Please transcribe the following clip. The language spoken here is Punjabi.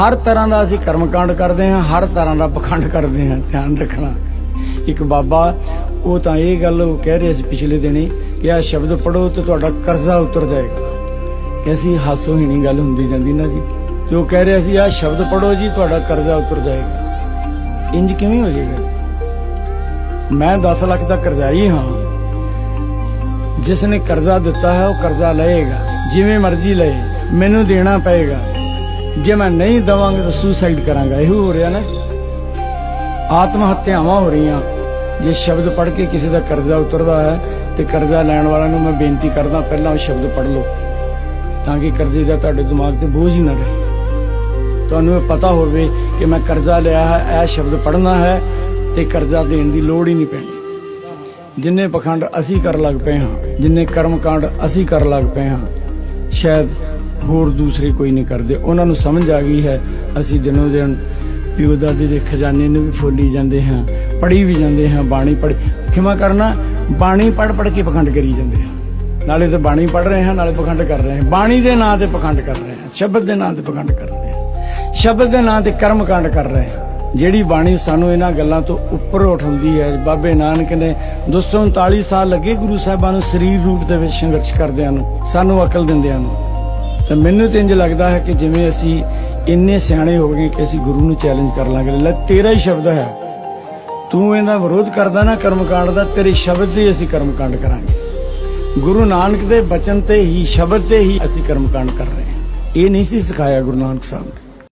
ਹਰ ਤਰ੍ਹਾਂ ਦਾ ਅਸੀਂ ਕਰਮਕਾਂਡ ਕਰਦੇ ਹਾਂ, ਹਰ ਤਰ੍ਹਾਂ ਦਾ ਪਖੰਡ ਕਰਦੇ ਹਾਂ, ਧਿਆਨ ਰੱਖਣਾ। ਇੱਕ ਬਾਬਾ, ਉਹ ਤਾਂ ਇਹ ਗੱਲ ਉਹ ਕਹਿ ਰਿਹਾ ਸੀ ਪਿਛਲੇ ਦਿਨੀ ਕਿ ਆ ਸ਼ਬਦ ਪੜੋ ਤੇ ਤੁਹਾਡਾ ਕਰਜ਼ਾ ਉਤਰ ਜਾਏਗਾ। ਕਿ ਹਾਸੋ ਹੀਣੀ ਗੱਲ ਹੁੰਦੀ ਜਾਂਦੀ ਨਾ ਜੀ। ਤੇ ਉਹ ਕਹਿ ਰਿਹਾ ਸੀ ਆ ਸ਼ਬਦ ਪੜੋ ਜੀ, ਤੁਹਾਡਾ ਕਰਜ਼ਾ ਉਤਰ ਜਾਏਗਾ। ਇੰਜ ਕਿਵੇਂ ਹੋ ਜਾਏਗਾ? ਮੈਂ 10 ਲੱਖ ਦਾ ਕਰਜ਼ਾਈ ਹਾਂ। ਜਿਸ ਨੇ ਕਰਜ਼ਾ ਦਿੱਤਾ ਹੈ, ਉਹ ਕਰਜ਼ਾ ਲਏਗਾ। ਜਿਵੇਂ ਮਰਜ਼ੀ ਲਏ, ਮੈਨੂੰ ਦੇਣਾ ਪਏਗਾ। ਜੇ ਮੈਂ ਨਹੀਂ ਦਵਾਂਗਾ ਤਾਂ ਸੁਸਾਈਡ ਕਰਾਂਗਾ। ਇਹ ਹੋ ਰਿਹਾ ਨਾ। ਆਤਮ ਹੱਤਿਆਵਾਂ ਹੋ ਰਹੀਆਂ। ਜੇ ਸ਼ਬਦ ਪੜ੍ਹ ਕੇ ਕਿਸੇ ਦਾ ਕਰਜ਼ਾ ਉਤਰਦਾ ਹੈ ਤੇ ਕਰਜ਼ਾ ਲੈਣ ਵਾਲਾ ਨੂੰ ਮੈਂ ਬੇਨਤੀ ਕਰਦਾ, ਪਹਿਲਾਂ ਉਹ ਸ਼ਬਦ ਪੜ੍ਹ ਲਓ। ਤਾਂ ਕਿ ਕਰਜ਼ੇ ਦਾ ਤੁਹਾਡੇ ਦਿਮਾਗ ਤੇ ਬੋਝ ਹੀ ਨਾ ਰਹੇ। ਤੁਹਾਨੂੰ ਇਹ ਪਤਾ ਹੋਵੇ ਕਿ ਮੈਂ ਕਰਜ਼ਾ ਲਿਆ ਹੈ, ਇਹ ਸ਼ਬਦ ਪੜ੍ਹਨਾ ਹੈ ਤੇ ਕਰਜ਼ਾ ਦੇਣ ਦੀ ਲੋੜ ਹੀ ਨਹੀਂ ਪੈਣੀ। ਜਿੰਨੇ ਪਖੰਡ ਅਸੀਂ ਕਰ ਲੱਗ ਪਏ ਹਾਂ, ਜਿੰਨੇ ਕਰਮਕਾਂਡ ਅਸੀਂ ਕਰ ਲੱਗ ਪਏ ਹਾਂ, ਸ਼ਾਇਦ ਹੋਰ ਦੂਸਰੇ ਕੋਈ ਨਹੀਂ ਕਰਦੇ। ਉਹਨਾਂ ਨੂੰ ਸਮਝ ਆ ਗਈ ਹੈ। ਅਸੀਂ ਦਿਨੋਂ ਦਿਨ ਪਿਓ ਦਾਦੇ ਦੇ ਖਜ਼ਾਨੇ ਨੂੰ ਵੀ ਫੋਲੀ ਜਾਂਦੇ ਹਾਂ ਪੜੀ ਵੀ ਜਾਂਦੇ ਹਾਂ, ਬਾਣੀ ਪੜ੍ਹ ਖਿਮਾ ਕਰਨਾ, ਬਾਣੀ ਪੜ ਪੜ ਕੇ ਪਖੰਡ ਕਰੀ ਜਾਂਦੇ ਹਾਂ। ਨਾਲੇ ਤੇ ਬਾਣੀ ਪੜ ਰਹੇ ਹਾਂ, ਨਾਲੇ ਪਖੰਡ ਕਰ ਰਹੇ ਹਾਂ। ਬਾਣੀ ਦੇ ਨਾਂ ਤੇ ਪਖੰਡ ਕਰ ਰਹੇ ਹਾਂ, ਸ਼ਬਦ ਦੇ ਨਾਂ ਤੇ ਪਖੰਡ ਕਰ ਰਹੇ ਹਾਂ। ਸ਼ਬਦ ਦੇ ਨਾਂ ਤੇ ਕਰਮ ਕਾਂਡ ਕਰ ਰਹੇ ਹਾਂ। ਜਿਹੜੀ ਬਾਣੀ ਸਾਨੂੰ ਇਹਨਾਂ ਗੱਲਾਂ ਤੋਂ ਉੱਪਰ ਉਠਾਉਂਦੀ ਹੈ, ਬਾਬੇ ਨਾਨਕ ਨੇ 239 ਸਾਲ ਲੱਗੇ ਗੁਰੂ ਸਾਹਿਬਾਂ ਨੂੰ ਸਰੀਰ ਰੂਪ ਦੇ ਵਿੱਚ ਸੰਘਰਸ਼ ਕਰਦਿਆਂ ਨੂੰ, ਸਾਨੂੰ ਅਕਲ ਦਿੰਦਿਆਂ ਨੂੰ। ਤਾਂ ਮੈਨੂੰ ਤੇ ਇੰਜ ਲੱਗਦਾ ਹੈ ਕਿ ਜਿਵੇਂ ਅਸੀਂ ਇੰਨੇ ਸਿਆਣੇ ਹੋ ਗਏ ਕਿ ਅਸੀਂ ਗੁਰੂ ਨੂੰ ਚੈਲੰਜ ਕਰ ਲਾਂਗੇ ਲੈ, ਤੇਰਾ ਹੀ ਸ਼ਬਦ ਹੈ। ਤੂੰ ਇਹਦਾ ਵਿਰੋਧ ਕਰਦਾ ਨਾ ਕਰਮਕਾਂਡ ਦਾ, ਤੇਰੇ ਸ਼ਬਦ ਤੇ ਹੀ ਅਸੀਂ ਕਰਮਕਾਂਡ ਕਰਾਂਗੇ। ਗੁਰੂ ਨਾਨਕ ਦੇ ਬਚਨ ਤੇ ਹੀ, ਸ਼ਬਦ ਤੇ ਹੀ ਅਸੀਂ ਕਰਮਕਾਂਡ ਕਰ ਰਹੇ ਹਾਂ। ਇਹ ਨਹੀਂ ਸੀ ਸਿਖਾਇਆ ਗੁਰੂ ਨਾਨਕ ਸਾਹਿਬ ਨੇ।